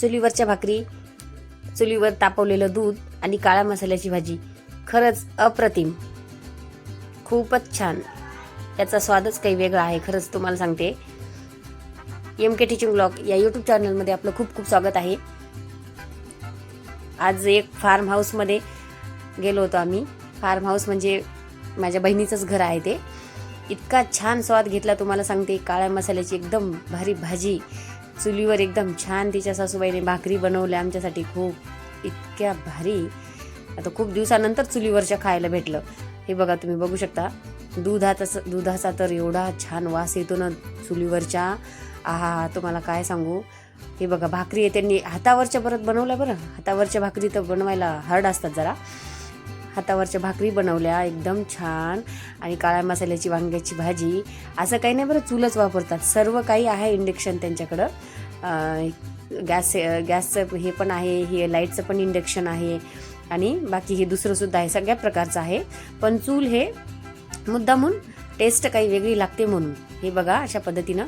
चुलीवरच्या भाकरी चुलीवर तापवलेलं दूध आणि काळ्या मसाल्याची भाजी. खरंच अप्रतिम. खूपच छान. त्याचा स्वादच काही वेगळा आहे खरंच तुम्हाला सांगते. एम के टीचिंग ब्लॉग या यूट्यूब चॅनलमध्ये आपलं खूप खूप स्वागत आहे. आज एक फार्म हाऊसमध्ये गेलो होतो आम्ही. फार्म हाऊस म्हणजे माझ्या बहिणीचंच घर आहे ते. इतका छान स्वाद घेतला तुम्हाला सांगते. काळ्या मसाल्याची एकदम भारी भाजी. चुलीवर एकदम छान तिच्या सासूबाईने भाकरी बनवल्या आमच्यासाठी खूप. इतक्या भारी. आता खूप दिवसानंतर चुलीवरच्या खायला भेटलं. हे बघा तुम्ही बघू शकता. दुधाचा दुधाचा तर एवढा छान वास येतो ना चुलीवरच्या. आहा तुम्हाला काय सांगू? हे बघा भाकरी आहे त्यांनी हातावरच्या परत बनवल्या बरं. हातावरच्या भाकरी तर बनवायला हार्ड असतात जरा. हातावरच्या भाकरी बनवल्या एकदम छान. आणि काळ्या मसाल्याची वांग्याची भाजी. असं काही नाही बरं चूलच वापरतात. सर्व काही आहे इंडक्शन त्यांच्याकडं. गॅस गॅसचं हे पण आहे हे लाईटचं पण इंडक्शन आहे. आणि बाकी हे दुसरंसुद्धा आहे सगळ्या प्रकारचं आहे. पण चूल हे मुद्दामून टेस्ट काही वेगळी लागते म्हणून. हे बघा अशा पद्धतीनं.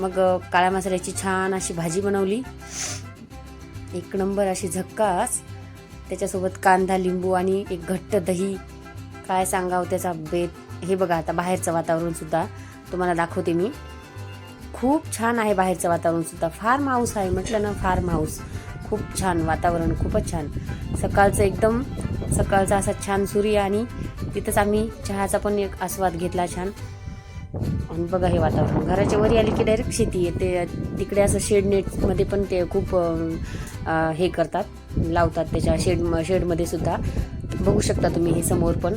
मग काळ्या मसाल्याची छान अशी भाजी बनवली. एक नंबर अशी झक्कास. त्याच्यासोबत कांदा लिंबू आणि एक घट्ट दही. काय सांगावं त्याचा बेत? हे बघा आता बाहेरचं वातावरणसुद्धा तुम्हाला दाखवते मी. खूप छान आहे बाहेरचं वातावरणसुद्धा फार्म हाऊस आहे म्हटलं ना फार्म हाऊस खूप छान वातावरण खूपच छान. सकाळचं एकदम सकाळचा असा छान सूर्य आणि तिथंच आम्ही चहाचा पण एक आस्वाद घेतला छान. आणि बघा हे वातावरण. घराच्या वरी आली की डायरेक्ट शेती येते. तिकडे असं शेड नेटमध्ये पण ते खूप हे करतात लावतात त्याच्या शेड शेडमध्ये सुद्धा. बघू शकता तुम्ही हे समोर पण.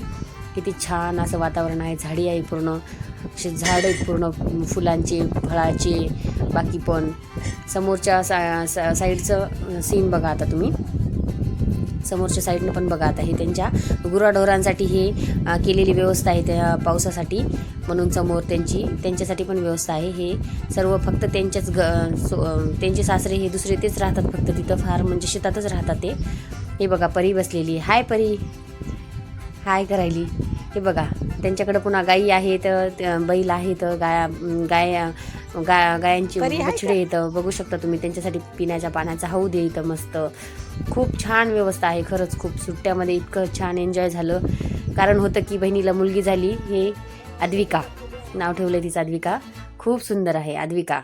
किती छान असं वातावरण आहे. झाडी आहे पूर्ण. असे झाड आहेत पूर्ण फुलांचे फळाचे बाकी पण. समोरच्या सा सा- साईडचं सीन बघा आता तुम्ही. समोरच्या साईडनं पण बघा आता हे त्यांच्या गुराढोरांसाठी हे केलेली व्यवस्था आहे त्या पावसासाठी. म्हणून समोर त्यांची त्यांच्यासाठी पण व्यवस्था आहे. हे सर्व फक्त त्यांच्याच ग सो- त्यांचे सासरे हे दुसरे तेच राहतात फक्त. तिथं फार म्हणजे शेतातच राहतात ते. हे बघा परी बसलेली हाय परी! हाय करायली? हे बघा त्यांच्याकडे पुन्हा गाई आहेत बैल आहेत गाया गाय गा गायांची बछडे येतं बघू शकता तुम्ही त्यांच्यासाठी पिण्याच्या पाण्याचा हौद आहे इथं मस्त. खूप छान व्यवस्था आहे खरंच खूप सुट्ट्यामध्ये इतकं छान एन्जॉय झालं. कारण होतं की बहिणीला मुलगी झाली हे अद्विका नाव ठेवलं तिचं अद्विका खूप सुंदर आहे अद्विका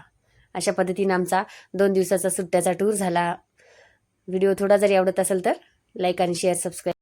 अशा पद्धतीनं आमचा दोन दिवसाचा सुट्ट्याचा टूर झाला. व्हिडिओ थोडा जरी आवडत असेल तर लाईक आणि शेअर सबस्क्राईब